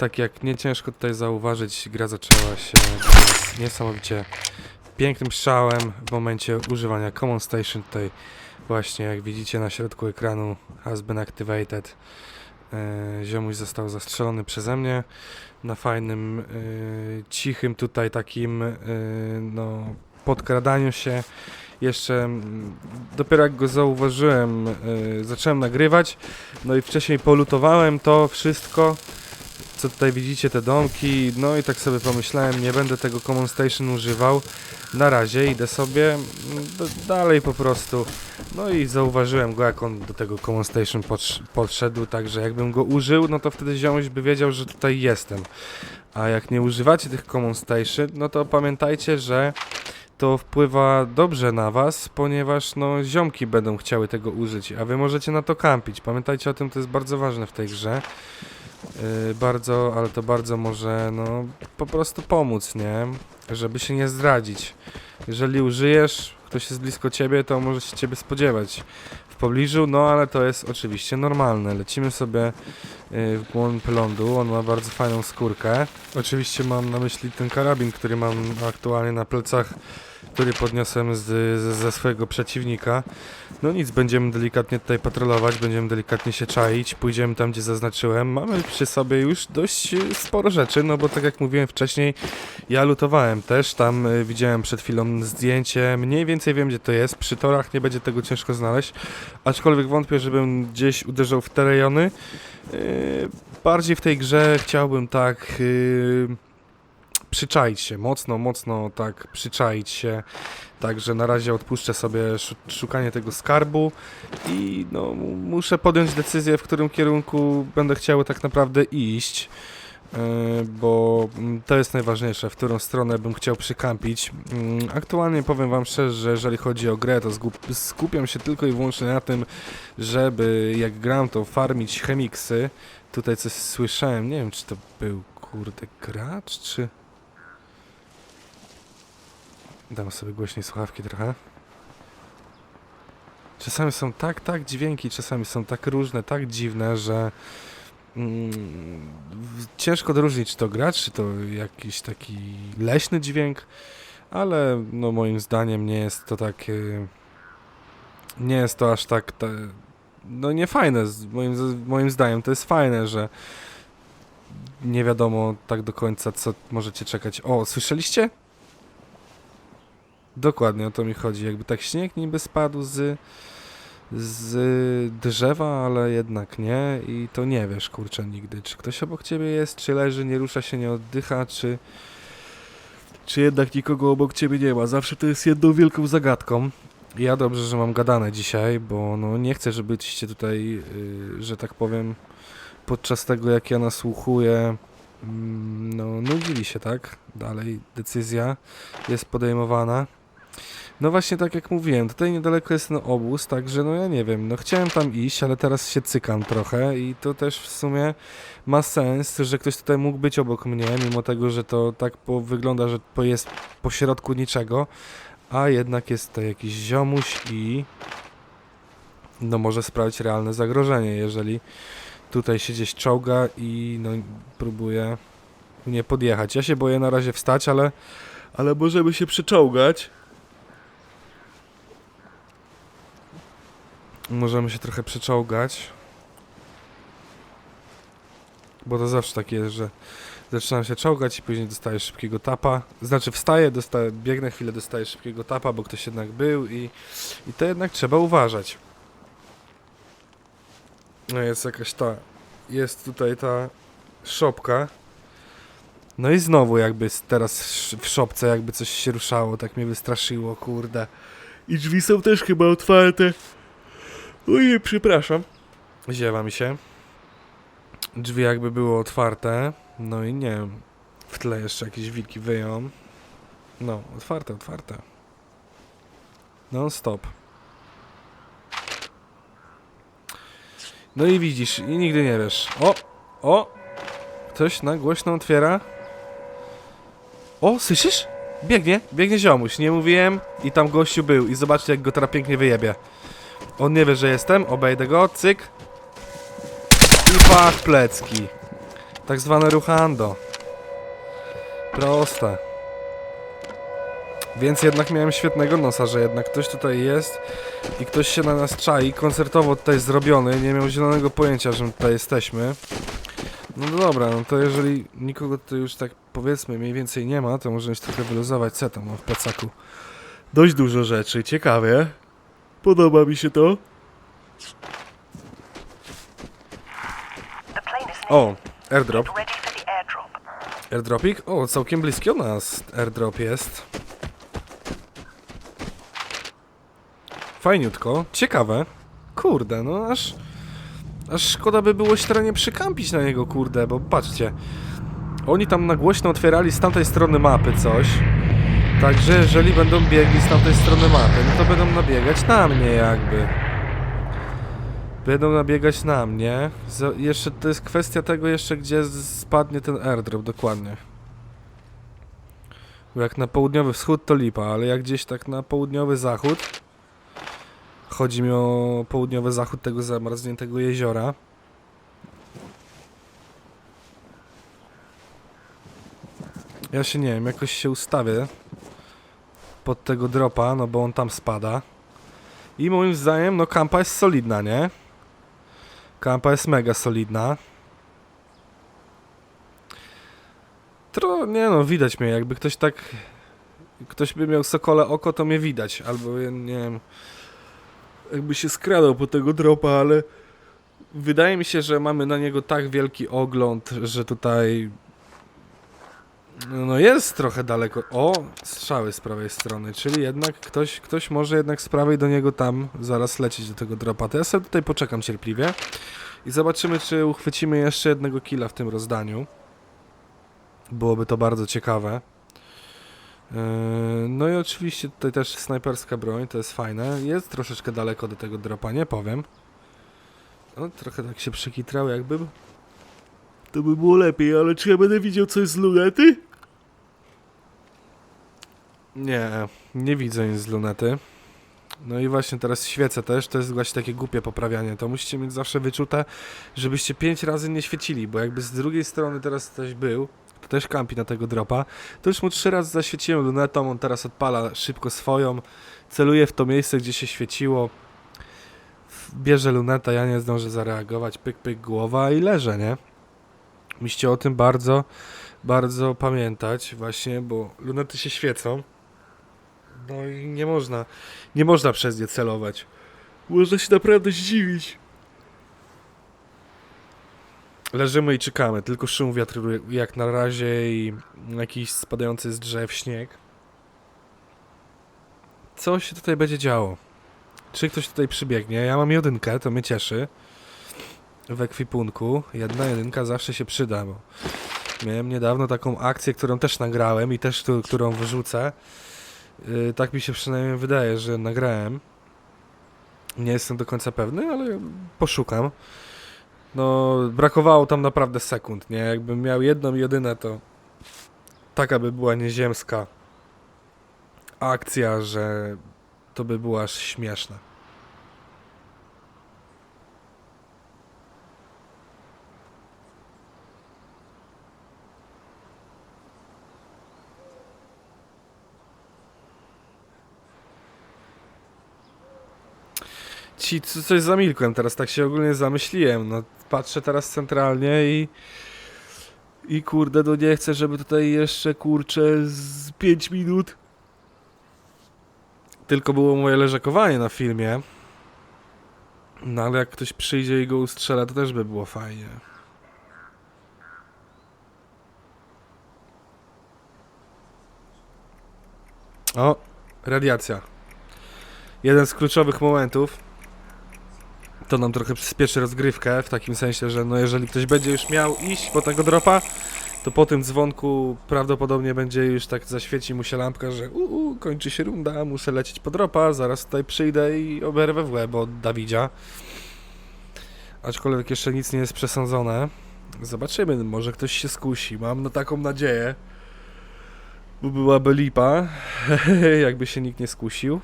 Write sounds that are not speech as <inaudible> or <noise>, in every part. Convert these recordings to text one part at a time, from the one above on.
Tak jak nie ciężko tutaj zauważyć, gra zaczęła się niesamowicie pięknym strzałem w momencie używania Common Station. Tutaj właśnie jak widzicie na środku ekranu has been activated. E, Ziomuś został zastrzelony przeze mnie na fajnym, e, cichym tutaj takim e, no, podkradaniu się. Jeszcze mm, dopiero jak go zauważyłem, zacząłem nagrywać. No i wcześniej polutowałem to wszystko, co tutaj widzicie, te domki. No i tak sobie pomyślałem, nie będę tego Common Station używał. Na razie idę sobie mm, dalej po prostu. No i zauważyłem go, jak on do tego Common Station podsz- podszedł, także jakbym go użył, no to wtedy ziomuś by wiedział, że tutaj jestem. A jak nie używacie tych Common Station, no to pamiętajcie, że to wpływa dobrze na was, ponieważ no ziomki będą chciały tego użyć, a wy możecie na to kampić. Pamiętajcie o tym, to jest bardzo ważne w tej grze. Yy, bardzo, ale to bardzo może no po prostu pomóc, nie? Żeby się nie zdradzić. Jeżeli użyjesz, ktoś jest blisko ciebie, to może się ciebie spodziewać w pobliżu, no ale to jest oczywiście normalne. Lecimy sobie yy, w głąb lądu, on ma bardzo fajną skórkę. Oczywiście mam na myśli ten karabin, który mam aktualnie na plecach, który podniosłem z, z, ze swojego przeciwnika. No nic, będziemy delikatnie tutaj patrolować, będziemy delikatnie się czaić, pójdziemy tam, gdzie zaznaczyłem. Mamy przy sobie już dość y, sporo rzeczy, no bo tak jak mówiłem wcześniej, ja lutowałem też, tam y, widziałem przed chwilą zdjęcie, mniej więcej wiem, gdzie to jest, przy torach nie będzie tego ciężko znaleźć, aczkolwiek wątpię, żebym gdzieś uderzał w te rejony. Yy, bardziej w tej grze chciałbym tak... przyczaić się, mocno, mocno tak przyczaić się. Także na razie odpuszczę sobie szu- szukanie tego skarbu i no, mu- muszę podjąć decyzję, w którym kierunku będę chciał tak naprawdę iść. yy, Bo mm, to jest najważniejsze, w którą stronę bym chciał przykampić. Mm, Aktualnie powiem Wam szczerze, że jeżeli chodzi o grę, to skupiam się tylko i wyłącznie na tym, żeby jak gram, to farmić chemiksy. Tutaj coś słyszałem, nie wiem czy to był kurde gracz, czy... Dam sobie głośniej słuchawki trochę. Czasami są tak, tak dźwięki, czasami są tak różne, tak dziwne, że mm, ciężko odróżnić, czy to gracz, czy to jakiś taki leśny dźwięk, ale no moim zdaniem nie jest to tak, y, nie jest to aż tak, no nie fajne, moim, moim zdaniem to jest fajne, że nie wiadomo tak do końca, co możecie czekać. O, słyszeliście? Dokładnie o to mi chodzi. Jakby tak śnieg niby spadł z, z drzewa, ale jednak nie i to nie wiesz, kurczę, nigdy. Czy ktoś obok ciebie jest, czy leży, nie rusza się, nie oddycha, czy, czy jednak nikogo obok ciebie nie ma. Zawsze to jest jedną wielką zagadką. Ja dobrze, że mam gadane dzisiaj, bo no nie chcę, żebyście tutaj, yy, że tak powiem, podczas tego jak ja nasłuchuję, mm, no nudzili się, tak? Dalej decyzja jest podejmowana. No właśnie tak jak mówiłem, tutaj niedaleko jest ten obóz, także no ja nie wiem, no chciałem tam iść, ale teraz się cykam trochę i to też w sumie ma sens, że ktoś tutaj mógł być obok mnie, mimo tego, że to tak po, wygląda, że to jest po środku niczego, a jednak jest to jakiś ziomuś i no może sprawić realne zagrożenie, jeżeli tutaj się gdzieś czołga i no próbuje nie podjechać. Ja się boję na razie wstać, ale ale możemy się przyczołgać. Możemy się trochę przyczołgać. Bo to zawsze tak jest, że zaczynam się czołgać i później dostaję szybkiego tapa. Znaczy wstaję, dostaję, biegnę chwilę, dostaję szybkiego tapa, bo ktoś jednak był i, i to jednak trzeba uważać. No jest jakaś ta, jest tutaj ta szopka. No i znowu jakby teraz w szopce jakby coś się ruszało, tak mnie wystraszyło, kurde. I drzwi są też chyba otwarte. Ojej, przepraszam. Ziewa mi się. Drzwi jakby były otwarte. No i nie wiem. W tle jeszcze jakieś wilki wyją. No, otwarte, otwarte. Non stop. No i widzisz, i nigdy nie wiesz. O! O! Ktoś na głośno otwiera. O, słyszysz? Biegnie, biegnie ziomuś, nie mówiłem i tam gościu był i zobaczcie jak go teraz pięknie wyjebie. On nie wie, że jestem, obejdę go, cyk. I pach plecki. Tak zwane ruchando. Proste. Więc jednak miałem świetnego nosa, że jednak ktoś tutaj jest i ktoś się na nas czai, koncertowo tutaj zrobiony, nie miał zielonego pojęcia, że my tutaj jesteśmy. No dobra, no to jeżeli nikogo tutaj już tak powiedzmy mniej więcej nie ma, to możemy się trochę wyluzować. Co tam mam w plecaku? Dość dużo rzeczy, ciekawie. Podoba mi się to. O, airdrop. Airdropik? O, całkiem bliski od nas airdrop jest. Fajniutko, ciekawe. Kurde, no aż... Aż szkoda by było się przykampić na niego, kurde, bo patrzcie. Oni tam na głośno otwierali z tamtej strony mapy coś. Także jeżeli będą biegli z tamtej strony mapy, no to będą nabiegać na mnie jakby. Będą nabiegać na mnie. Za, jeszcze to jest kwestia tego jeszcze, gdzie z- spadnie ten airdrop dokładnie. Bo jak na południowy wschód to lipa, ale jak gdzieś tak na południowy zachód. Chodzi mi o południowy zachód tego zamarzniętego jeziora. Ja się nie wiem, jakoś się ustawię pod tego dropa, no bo on tam spada. I moim zdaniem, no kampa jest solidna, nie? Kampa jest mega solidna. Tro, nie no, widać mnie, jakby ktoś tak... Ktoś by miał sokole oko, to mnie widać, albo nie wiem... Jakby się skradał po tego dropa, ale... Wydaje mi się, że mamy na niego tak wielki ogląd, że tutaj... No jest trochę daleko. O, strzały z prawej strony, czyli jednak ktoś, ktoś może jednak z prawej do niego tam zaraz lecieć do tego dropa. To ja sobie tutaj poczekam cierpliwie i zobaczymy, czy uchwycimy jeszcze jednego killa w tym rozdaniu. Byłoby to bardzo ciekawe. Yy, No i oczywiście tutaj też snajperska broń, to jest fajne. Jest troszeczkę daleko do tego dropa, nie powiem. No, trochę tak się przykitrał jakby. To by było lepiej, ale czy ja będę widział coś z lunety? Nie, nie widzę nic z lunety. No i właśnie teraz świecę też, to jest właśnie takie głupie poprawianie. To musicie mieć zawsze wyczute, żebyście pięć razy nie świecili, bo jakby z drugiej strony teraz ktoś był, to też kampi na tego dropa, to już mu trzy razy zaświeciłem lunetą, on teraz odpala szybko swoją, celuje w to miejsce, gdzie się świeciło, bierze lunetę, ja nie zdążę zareagować, pyk, pyk, głowa i leżę, nie? Musicie o tym bardzo, bardzo pamiętać właśnie, bo lunety się świecą. No i nie można, nie można przez nie celować. Można się naprawdę zdziwić. Leżymy i czekamy, tylko szum wiatru jak na razie i jakiś spadający z drzew śnieg. Co się tutaj będzie działo? Czy ktoś tutaj przybiegnie? Ja mam jedynkę, to mnie cieszy. W ekwipunku. Jedna jedynka zawsze się przyda, bo miałem niedawno taką akcję, którą też nagrałem i też tu, którą wyrzucę. Yy, tak mi się przynajmniej wydaje, że nagrałem. Nie jestem do końca pewny, ale poszukam. No, brakowało tam naprawdę sekund, nie? Jakbym miał jedną jedynę, to taka by była nieziemska akcja, że to by było aż śmieszne. Ci, co- coś zamilkłem teraz, tak się ogólnie zamyśliłem. No, patrzę teraz centralnie i. I kurde, no nie chcę, żeby tutaj jeszcze kurczę z 5 minut. Tylko było moje leżakowanie na filmie. No ale jak ktoś przyjdzie i go ustrzela, to też by było fajnie. O, radiacja. Jeden z kluczowych momentów. To nam trochę przyspieszy rozgrywkę, w takim sensie, że no jeżeli ktoś będzie już miał iść po tego dropa, to po tym dzwonku prawdopodobnie będzie już tak zaświeci mu się lampka, że uu, kończy się runda, muszę lecieć po dropa, zaraz tutaj przyjdę i oberwę w łeb od Dawidzia. Aczkolwiek jeszcze nic nie jest przesądzone. Zobaczymy, może ktoś się skusi. Mam na taką nadzieję. Bo byłaby lipa, <laughs> jakby się nikt nie skusił.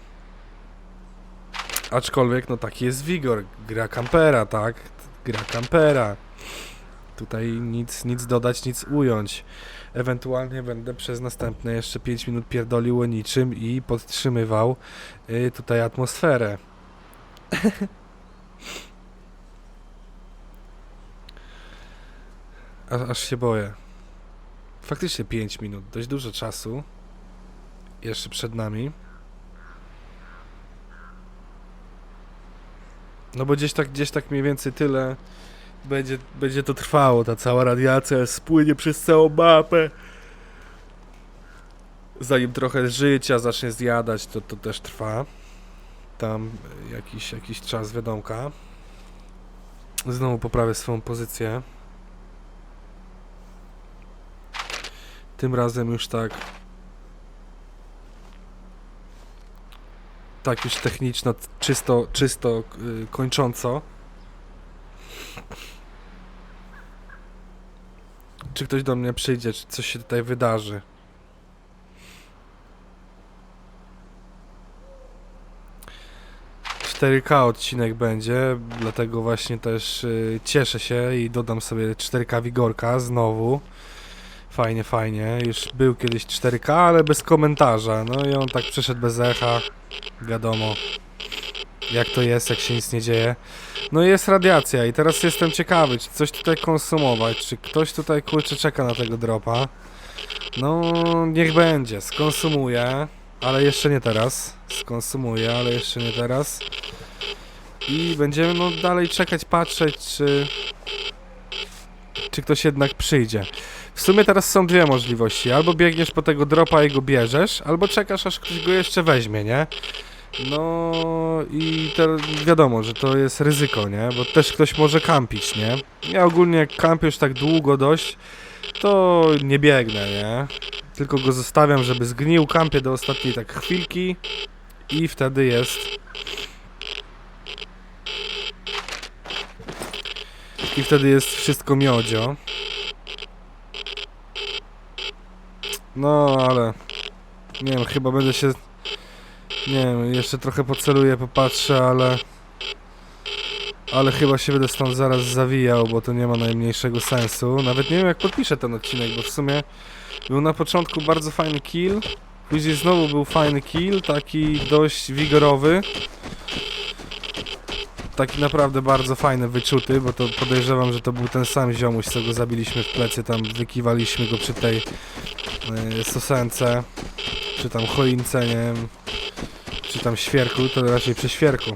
Aczkolwiek, no taki jest wigor. Gra kampera, tak? Gra kampera. Tutaj nic, nic dodać, nic ująć. Ewentualnie będę przez następne jeszcze 5 minut pierdolił o niczym i podtrzymywał y, tutaj atmosferę. <laughs> A, aż się boję. Faktycznie 5 minut, dość dużo czasu. Jeszcze przed nami. No bo gdzieś tak, gdzieś tak mniej więcej tyle będzie, będzie to trwało, ta cała radiacja spłynie przez całą mapę. Zanim trochę życia zacznie zjadać, to, to też trwa. Tam jakiś, jakiś czas wiadomka. Znowu poprawię swoją pozycję. Tym razem już tak. Tak już techniczno, czysto, czysto yy, kończąco. Czy ktoś do mnie przyjdzie, czy coś się tutaj wydarzy. K odcinek będzie, dlatego właśnie też y, cieszę się i dodam sobie 4K Wigorka znowu. Fajnie, fajnie. Już był kiedyś 4K, ale bez komentarza. No i on tak przeszedł bez echa. Wiadomo, jak to jest, jak się nic nie dzieje. No jest radiacja i teraz jestem ciekawy, czy coś tutaj konsumować, czy ktoś tutaj kurczę czeka na tego dropa. No, niech będzie, skonsumuję, ale jeszcze nie teraz. Skonsumuję, ale jeszcze nie teraz. I będziemy no dalej czekać, patrzeć, czy czy ktoś jednak przyjdzie. W sumie teraz są dwie możliwości. Albo biegniesz po tego dropa i go bierzesz, albo czekasz aż ktoś go jeszcze weźmie, nie? No i to wiadomo, że to jest ryzyko, nie? Bo też ktoś może kampić, nie? Ja ogólnie jak kampię już tak długo dość, to nie biegnę, nie? Tylko go zostawiam, żeby zgnił, kampię do ostatniej tak chwilki i wtedy jest... I wtedy jest wszystko miodzio. No, ale... Nie wiem, chyba będę się... Nie wiem, jeszcze trochę poceluję, popatrzę, ale... Ale chyba się będę stąd zaraz zawijał, bo to nie ma najmniejszego sensu. Nawet nie wiem jak podpiszę ten odcinek, bo w sumie był na początku bardzo fajny kill. Później znowu był fajny kill, taki dość wigorowy. Taki naprawdę bardzo fajny, wyczuty, bo to podejrzewam, że to był ten sam ziomuś, co go zabiliśmy w plecy, tam wykiwaliśmy go przy tej sosence, czy tam choince, nie wiem, czy tam świerku, to raczej przy świerku.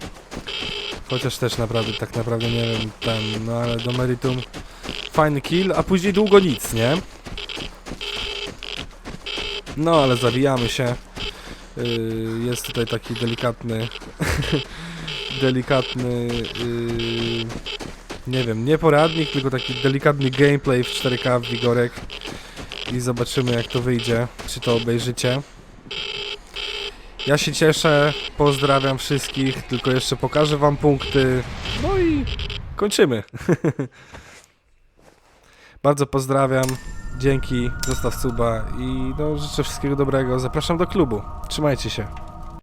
Chociaż też naprawdę, tak naprawdę nie wiem, ten, no ale do meritum fajny kill, a później długo nic, nie? No ale zawijamy się. Yy, jest tutaj taki delikatny, <laughs> delikatny, yy, nie wiem, nie poradnik, tylko taki delikatny gameplay w 4K w Wigorek i zobaczymy jak to wyjdzie, czy to obejrzycie. Ja się cieszę, pozdrawiam wszystkich, tylko jeszcze pokażę wam punkty, no i kończymy. <laughs> Bardzo pozdrawiam, dzięki, zostaw suba i no, życzę wszystkiego dobrego, zapraszam do klubu, trzymajcie się.